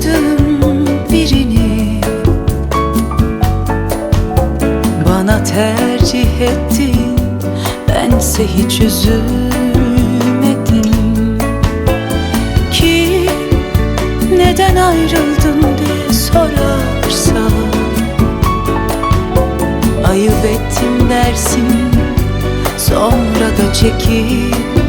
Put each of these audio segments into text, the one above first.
tanımadığım birini. Bana tercih ettin Bense hiç üzülmedim. Ki neden ayrıldın diye sorarsa Ayıp ettim dersin Sonra da çekip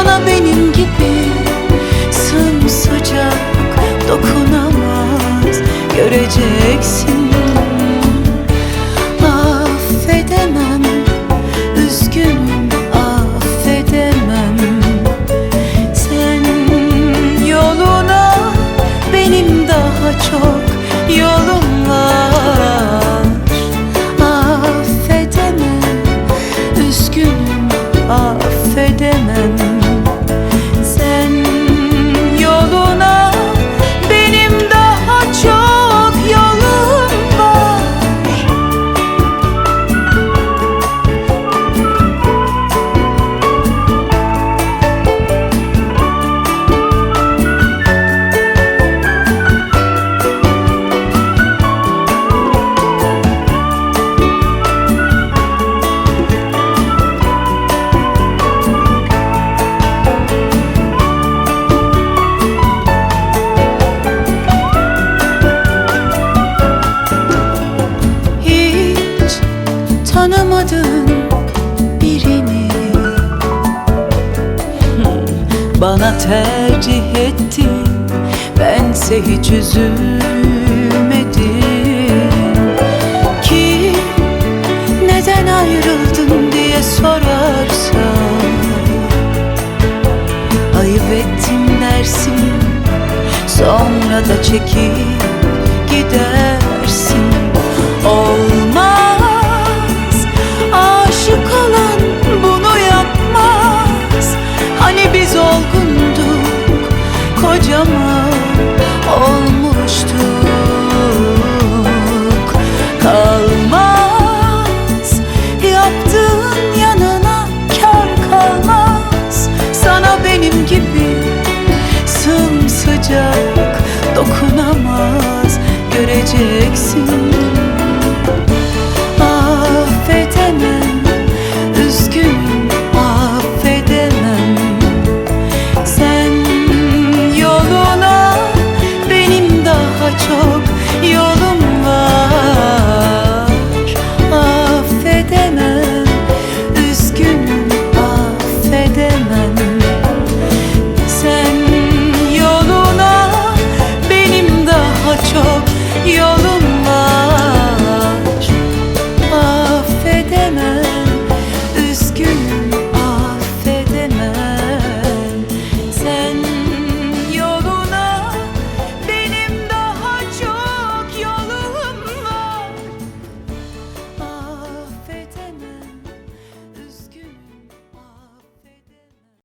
Sana benim gibi sımsıcak dokunamaz. Göreceksin Bana tercih ettin Bense hiç üzülmedim. Ki neden ayrıldın diye sorarsan Ayıp ettim dersin Sonra da çekip kocaman olmuştuk. Kalmaz yaptığın yanına kar kalmaz. Sana benim gibi sımsıcak dokunamaz. Göreceksin